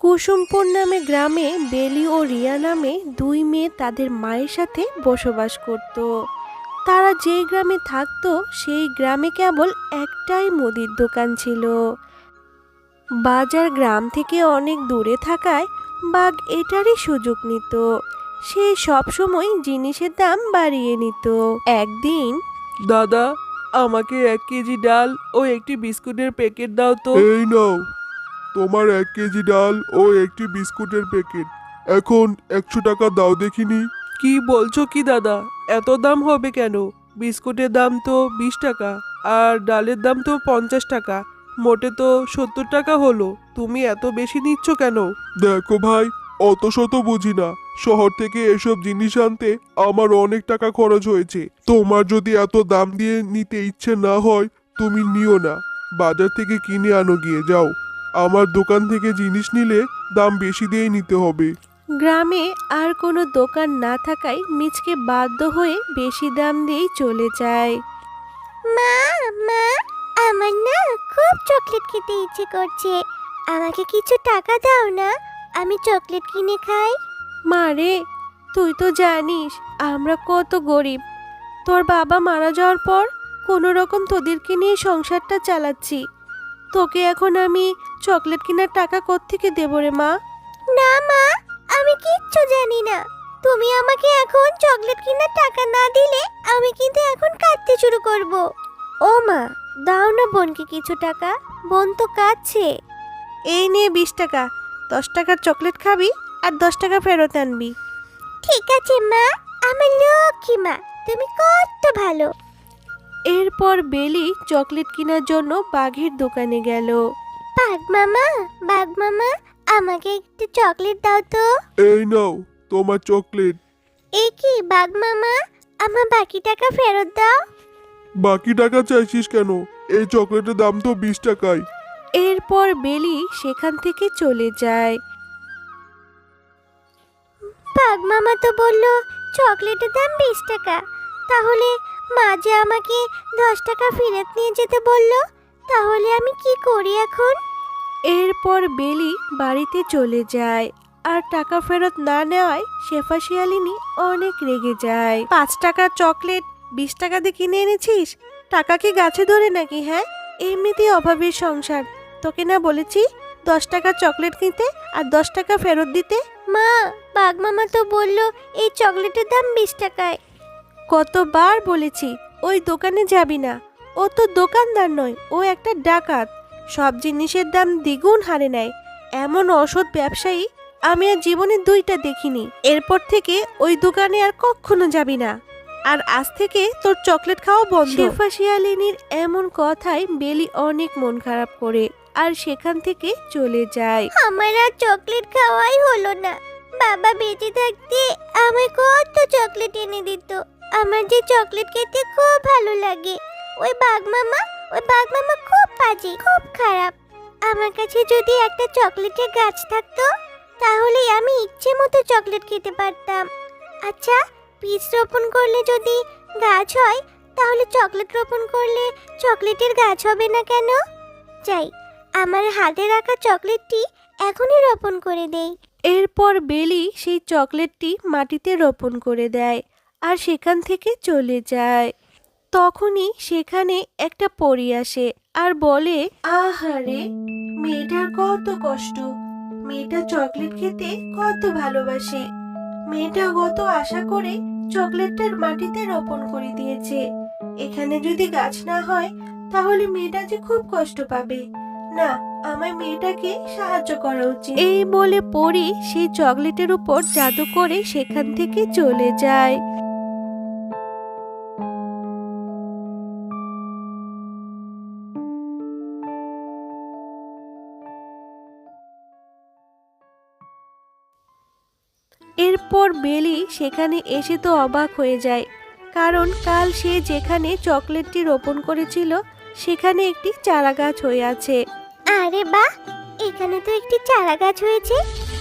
কুসুমপুর নামে গ্রামে বেলি ও রিয়া নামে দুই মেয়ে তাদের মায়ের সাথে বসবাস করত। তারা যেই গ্রামে থাকতো, সেই গ্রামে কেবল একটাই মুদির দোকান ছিল। বাজার গ্রাম থেকে অনেক দূরে থাকায় বাঘ এটারই সুযোগ নিত। সে সবসময় জিনিসের দাম বাড়িয়ে নিত। একদিন দাদা আমাকে এক কেজি ডাল ও একটি বিস্কুটের প্যাকেট দাও তো। এই নাও। তোমার এক কেজি ডাল ও একটি বিস্কুটের প্যাকেট। এখন একশো টাকা দাও দেখিনি। কি বলছো কি দাদা? এত দাম হবে কেন? বিস্কুটের দাম তো বিশ টাকা আর ডালের দাম তো পঞ্চাশ টাকা। মোটে তো সত্তর টাকা হলো। তুমি এত বেশি নিচ্ছ কেন? দেখো ভাই অত শত বুঝি না। শহর থেকে এসব জিনিস আনতে আমার অনেক টাকা খরচ হয়েছে। তোমার যদি এত দাম দিয়ে নিতে ইচ্ছে না হয় তুমি নিও না। বাজার থেকে কিনে আনো গিয়ে যাও। আমার দোকান থেকে জিনিস নিলে দাম বেশি দিয়েই নিতে হবে। গ্রামে আর কোনো দোকান না থাকায় মিচকে বাধ্য হয়ে বেশি দাম দিয়েই চলে যায়। মা মা আমার না খুব চকলেট খেতে ইচ্ছে করছে। আমাকে কিছু টাকা দাও না। আমি চকলেট কিনে খাই। মা রে তুই তো জানিস আমরা কত গরিব। তোর বাবা মারা যাওয়ার পর কোনো রকম তোদেরকে নিয়ে সংসারটা চালাচ্ছি। তোকে এখন আমি চকলেট কেনার টাকা কোত্থেকে দেবো রে মা? না মা আমি কিচ্ছু জানি না। তুমি আমাকে এখন চকলেট কেনার টাকা না দিলে আমি কিন্তু এখন কাঁদতে শুরু করব। ও মা দাও না বোনকে কিছু টাকা। বোন তো কাঁদছে। এই নিয়ে বিশ টাকা। দশ টাকার চকলেট খাবি আর দশ টাকা ফেরত আনবি। ঠিক আছে মা। আমার লক্ষ্মী মা তুমি কত ভালো। এরপর বেলি চকলেট কেনার জন্য বাঘের দোকানে গেল। বাঘ মামা বাঘ মামা আমাকে একটু চকলেট দাও তো। এই নাও তোমার চকলেট। এ কি বাঘ মামা? আমার বাকি টাকা ফেরত দাও। বাকি টাকা চাইছিস কেন? এই চকলেটের দাম তো বিশ টাকাই এরপর বেলি সেখান থেকে চলে যায়। বাঘ মামা তো বলল চকলেটের দাম বিশ টাকা। তাহলে মা যে আমাকে দশ টাকা ফেরত নিয়ে যেতে বলল তাহলে আমি কি করি এখন? এরপর বেলি বাড়িতে চলে যায় আর টাকা ফেরত না নেওয়ায় শেফা শিয়ালিনী অনেক রেগে যায়। পাঁচ টাকার চকলেট বিশ টাকা দিয়ে কিনে এনেছিস? টাকা কি গাছে ধরে নাকি হ্যাঁ? এমনিতেই অভাবের সংসার। তোকে না বলেছি দশ টাকা চকলেট কিনতে আর দশ টাকা ফেরত দিতে? মা বাঘ মামা তো বলল এই চকলেটের দাম বিশ টাকায়। কতবার বলেছি ওই দোকানে যাবি না। ও তো দোকানদার নয় ও একটা ডাকাত। সব জিনিসের দাম দ্বিগুণ হারে নেয়। এমন অসৎ ব্যবসায়ী আমি আর জীবনে দুইটা দেখিনি। এরপর থেকে ওই দোকানে আর কখনো যাবি না। আর আজ থেকে তোর চকলেট খাওয়া বন্ধ। শেফা শিয়ালিনীর এমন কথায় বেলি অনেক মন খারাপ করে। আর সেখান থেকে চলে যায়। আমার আর চকলেট খাওয়াই হলো না। বাবা বেঁচে থাকতে আমায় কত চকলেট এনে দিত। আমার যে চকলেট খেতে খুব ভালো লাগে। ওই বাঘ মামা, ওই বাঘ মামা খুব বাজে, খুব খারাপ। আমার কাছে যদি একটা চকলেটের গাছ থাকতো, তাহলে আমি ইচ্ছে মতো চকলেট খেতে পারতাম। আচ্ছা বীজ রোপণ করলে যদি গাছ হয়, তাহলে চকলেট রোপণ করলে চকলেটের গাছ হবে না কেন? যাই আমার হাতে রাখা চকলেটটি এখনই রোপণ করে দেই। এরপর বেলি সেই চকলেটটি মাটিতে রোপণ করে দেয় আর সেখান থেকে চলে যায়। তখনই সেখানে একটা পরী আসে আর বলে, আহারে, মেয়েটার কত কষ্ট। মেয়েটা চকলেট খেতে কত ভালোবাসে। মেয়েটা কত আশা করে চকলেটটার মাটিতে রোপণ করে দিয়েছে। এখানে যদি গাছ না হয়, তাহলে মেয়েটা যে খুব কষ্ট পাবে। না, আমার মেয়েটাকে সাহায্য করা উচিত। এই বলে পরি সেই চকলেটের উপর জাদু করে সেখান থেকে চলে যায়। এরপর বেলি সেখানে এসে তো অবাক হয়ে যায়, কারণ কাল সে যেখানে চকলেটটি রোপণ করেছিল, সেখানে একটি চারা গাছ হয়ে আছে। আরে বাহ, এখানে তো একটি চারা গাছ হয়েছে।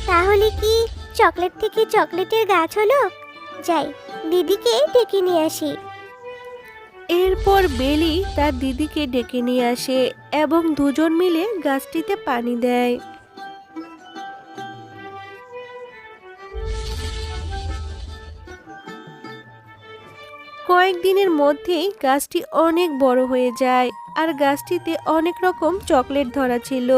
তাহলে কি চকলেট থেকে চকলেটের গাছ হলো? যাই, দিদিকে ডেকে নিয়ে আসি। এরপর বেলি তার দিদিকে ডেকে নিয়ে আসে এবং দুজন মিলে গাছটিতে পানি দেয়। কয়েকদিনের মধ্যেই গাছটি অনেক বড় হয়ে যায় আর গাছটিতে অনেক রকম চকলেট ধরা ছিল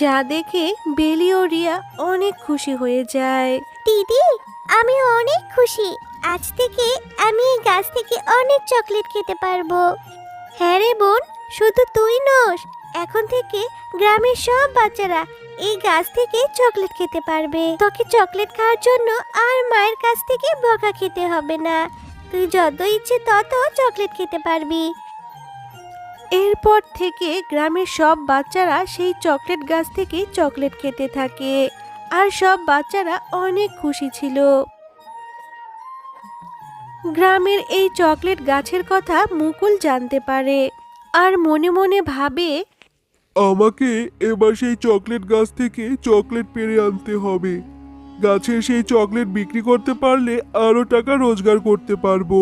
যা দেখে বেলি ও রিয়া অনেক খুশি হয়ে যায়। দিদি আমি অনেক খুশি। আজ থেকে আমি এই গাছ থেকে অনেক চকলেট খেতে পারব। হ্যাঁ রে বোন শুধু তুই নস। এখন থেকে গ্রামের সব বাচ্চারা এই গাছ থেকে চকলেট খেতে পারবে। তোকে চকলেট খাওয়ার জন্য আর মায়ের কাছ থেকে বকা খেতে হবে না। তুই যত ইচ্ছে তত চকলেট খেতে পারবি। এরপর থেকে গ্রামের সব বাচ্চারা সেই চকলেট গাছ থেকে চকলেট খেতে থাকে আর সব বাচ্চারা অনেক খুশি ছিল। গ্রামের এই চকলেট গাছের কথা মুকুল জানতে পারে আর মনে মনে ভাবে আমাকে এবার সেই চকলেট গাছ থেকে চকলেট পেরে আনতে হবে। গাছের সেই চকলেট বিক্রি করতে পারলে আরও টাকা রোজগার করতে পারব।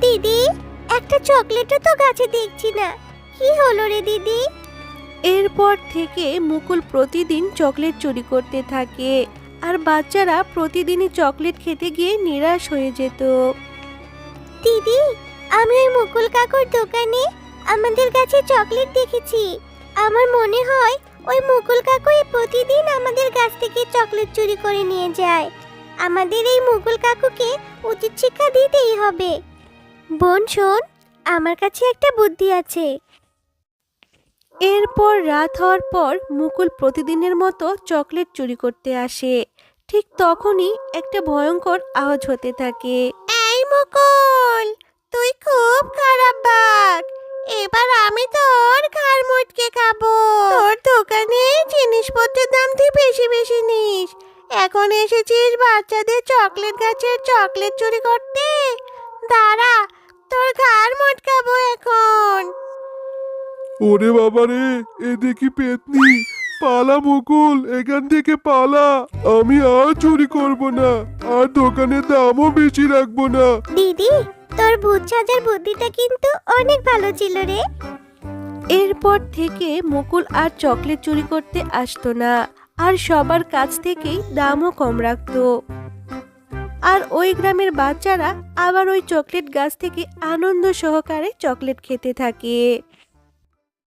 দিদি, একটা চকলেটও তো গাছে দেখছি না। কি হলো রে দিদি? এরপর থেকে মুকুল প্রতিদিন চকলেট চুরি করতে থাকে আর বাচ্চারা প্রতিদিনই চকলেট খেতে গিয়ে নিরাশ হয়ে যেত। দিদি আমি ওই মুকুল কাকুর দোকানে আমাদের কাছে চকলেট দেখেছি। আমার মনে হয় ওই মুকুল কাকুই প্রতিদিন আমাদের কাছ থেকে চকলেট চুরি করে নিয়ে যায়। আমাদের এই মুকুল কাকুকে উচিত শিক্ষা দিতেই হবে। বোন শোন আমার কাছে একটা বুদ্ধি আছে। এরপর রাত হওয়ার পর মুকুল প্রতিদিনের মতো চকলেট চুরি করতে আসে। ঠিক তখনই একটা ভয়ঙ্কর আওয়াজ হতে থাকে। এই মুকুল, তুই খুব খারাপ বাঘ। এবার আমি তোর ঘাড় মুটকে খাব। তোর দোকানে জিনিসপত্রের দাম তুই বেশি বেশি নিস। এখন এসেছিস বাচ্চাদের চকলেট গাছের চকলেট চুরি করতে। দাঁড়া তোর ঘাড় মুটকাবো এখন ওরে বাবা রে এ দেখি পেতনি পালা মুকুল এখান থেকে পালা। আমি আর চুরি করব না আর দোকানের দামও বেশি রাখব না। দিদি তোর ভূত সাজার বুদ্ধিটা কিন্তু অনেক ভালো ছিল রে। এরপর থেকে মুকুল আর চকলেট চুরি করতে আসতো না আর সবার কাছ থেকেই দামও কম রাখতো। আর ওই গ্রামের বাচ্চারা আবার ওই চকলেট গাছ থেকে আনন্দ সহকারে চকলেট খেতে থাকে।